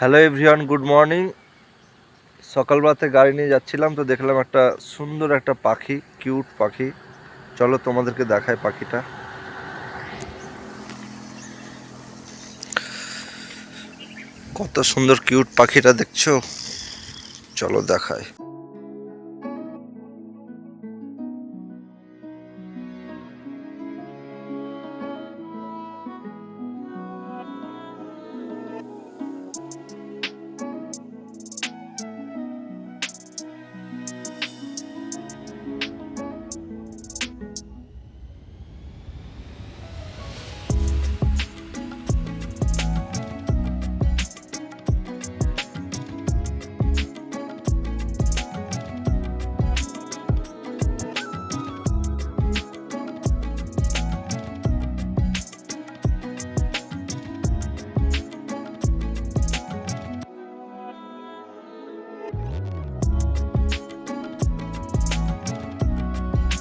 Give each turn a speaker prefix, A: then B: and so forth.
A: Hello everyone good morning সকালবেলাতে গাড়ি নিয়ে যাচ্ছিলাম তো দেখলাম একটা সুন্দর একটা পাখি কিউট পাখি। চলো তোমাদেরকে দেখায় পাখিটা। কত সুন্দর কিউট পাখিটা দেখছ? চলো দেখায়